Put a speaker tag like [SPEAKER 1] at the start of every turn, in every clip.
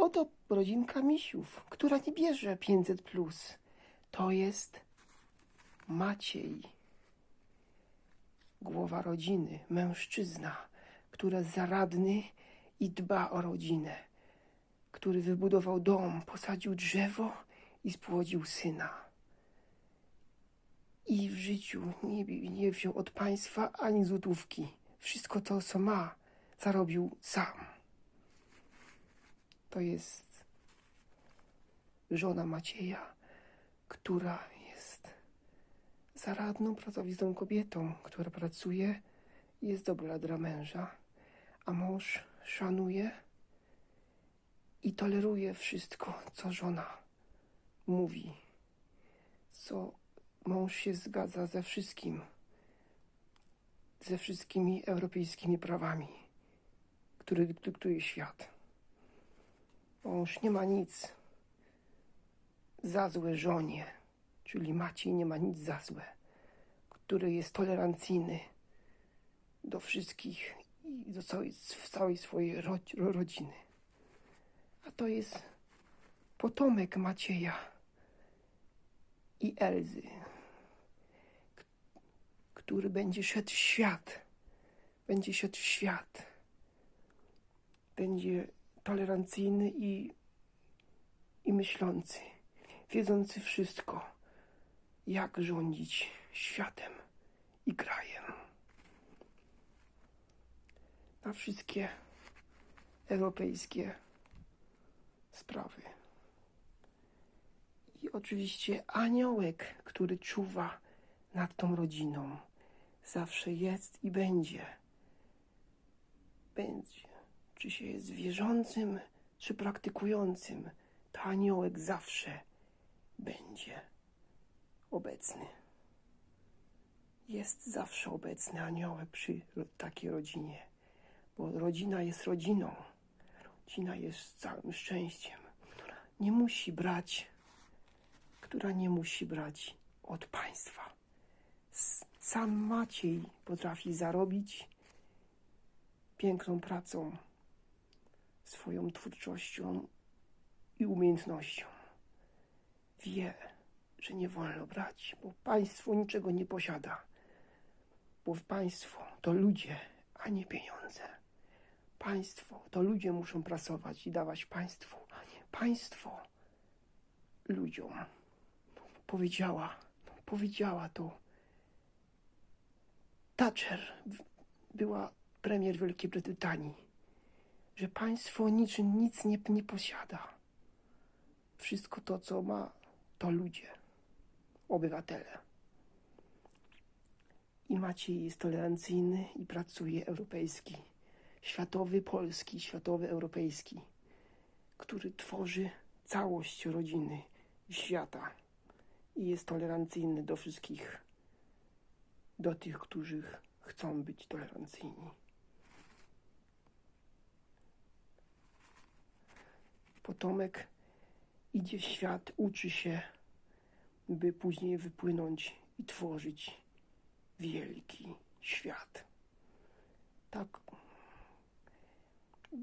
[SPEAKER 1] Oto rodzinka misiów, która nie bierze 500 plus. To jest Maciej. Głowa rodziny, mężczyzna, który zaradny i dba o rodzinę, który wybudował dom, posadził drzewo i spłodził syna. I w życiu nie, nie wziął od państwa ani złotówki. Wszystko to, co ma, zarobił sam. To jest żona Macieja, która jest zaradną, pracowitą kobietą, która pracuje i jest dobra dla męża, a mąż szanuje i toleruje wszystko, co żona mówi, co mąż się zgadza ze wszystkim, ze wszystkimi europejskimi prawami, które dyktuje świat. Mąż nie ma nic za złe żonie, czyli Maciej nie ma nic za złe, który jest tolerancyjny do wszystkich i do całej, całej swojej ro, rodziny. A to jest potomek Macieja i Elzy, który będzie szedł w świat, będzie szedł w świat, będzie tolerancyjny i, i myślący, wiedzący wszystko, jak rządzić światem i krajem. Na wszystkie europejskie sprawy. I oczywiście aniołek, który czuwa nad tą rodziną, zawsze jest i będzie. Będzie. Czy się jest wierzącym, czy praktykującym, to aniołek zawsze będzie obecny. Jest zawsze obecny aniołek przy takiej rodzinie, bo rodzina jest rodziną. Rodzina jest całym szczęściem, która nie musi brać, która nie musi brać od państwa. Sam Maciej potrafi zarobić piękną pracą, swoją twórczością i umiejętnością. Wie, że nie wolno brać, bo państwo niczego nie posiada. Bo państwo to ludzie, a nie pieniądze. Państwo to ludzie muszą pracować i dawać państwu, a nie państwo ludziom. Powiedziała, powiedziała to Thatcher, była premier Wielkiej Brytanii, że państwo niczym nic nie, nie posiada. Wszystko to, co ma, to ludzie, obywatele. I Maciej jest tolerancyjny i pracuje europejski, światowy, polski, światowy, europejski, który tworzy całość rodziny świata i jest tolerancyjny do wszystkich, do tych, którzy chcą być tolerancyjni. Potomek idzie w świat, uczy się, by później wypłynąć i tworzyć wielki świat. Tak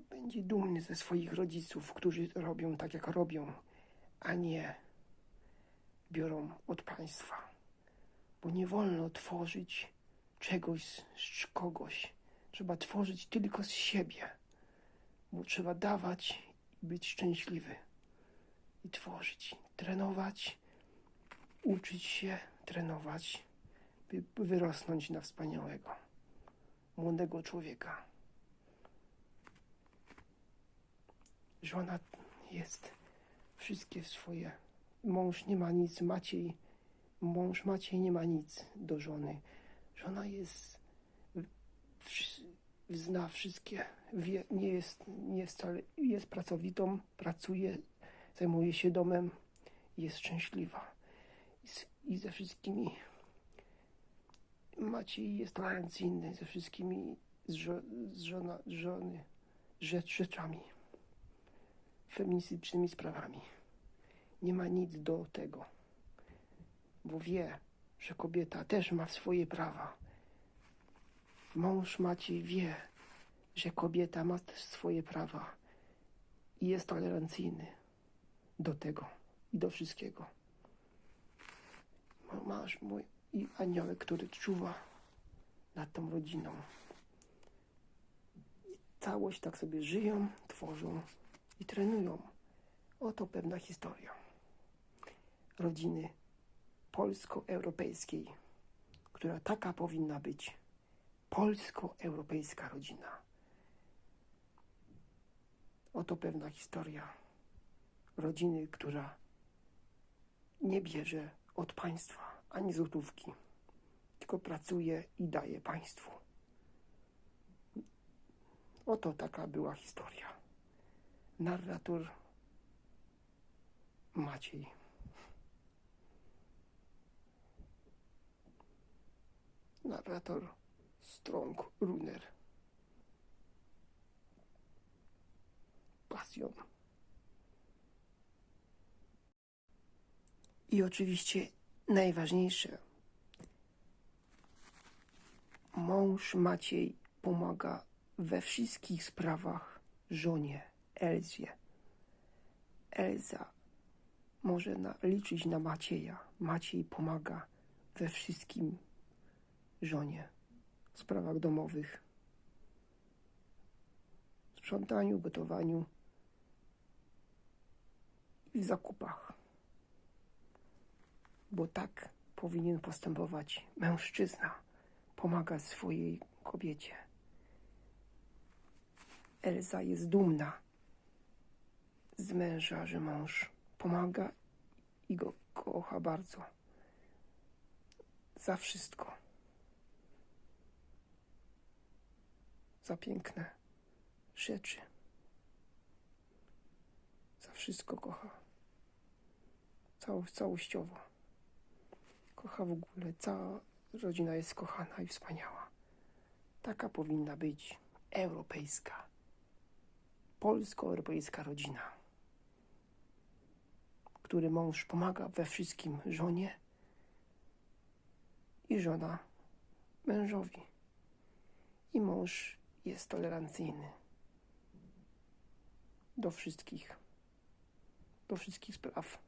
[SPEAKER 1] będzie dumny ze swoich rodziców, którzy robią tak, jak robią, a nie biorą od państwa. Bo nie wolno tworzyć czegoś z kogoś. Trzeba tworzyć tylko z siebie, bo trzeba dawać być szczęśliwy i tworzyć, trenować, uczyć się, trenować, by wyrosnąć na wspaniałego, młodego człowieka. Żona jest wszystkie swoje. Mąż nie ma nic, Maciej, mąż Maciej nie ma nic do żony. Żona jest, zna wszystkie, wie, nie jest, nie jest wcale, jest pracowitą, pracuje, zajmuje się domem, jest szczęśliwa. I, z, i ze wszystkimi Maciej jest tolerancyjny ze wszystkimi z, żo, z żona, żony rzecz, rzeczami, feministycznymi sprawami. Nie ma nic do tego, bo wie, że kobieta też ma swoje prawa. Mąż Maciej wie, że kobieta ma też swoje prawa i jest tolerancyjny do tego i do wszystkiego. Ma- Masz mój i aniołek, który czuwa nad tą rodziną. I całość tak sobie żyją, tworzą i trenują. Oto pewna historia rodziny polsko-europejskiej, która taka powinna być. Polsko-europejska rodzina. Oto pewna historia rodziny, która nie bierze od państwa ani złotówki, tylko pracuje i daje państwu. Oto taka była historia. Narrator Maciej. Narrator Strong Runner. Pasjon. I oczywiście najważniejsze. Mąż Maciej pomaga we wszystkich sprawach żonie Elzie. Elza może na, liczyć na Macieja. Maciej pomaga we wszystkim żonie sprawach domowych, sprzątaniu, gotowaniu i w zakupach. Bo tak powinien postępować mężczyzna. Pomaga swojej kobiecie. Elza jest dumna z męża, że mąż pomaga i go kocha bardzo. Za wszystko. Za piękne rzeczy. Za wszystko kocha. Cało, całościowo. Kocha w ogóle. Cała rodzina jest kochana i wspaniała. Taka powinna być europejska, polsko-europejska rodzina, który mąż pomaga we wszystkim żonie i żona mężowi. I mąż jest tolerancyjny do wszystkich, do wszystkich spraw.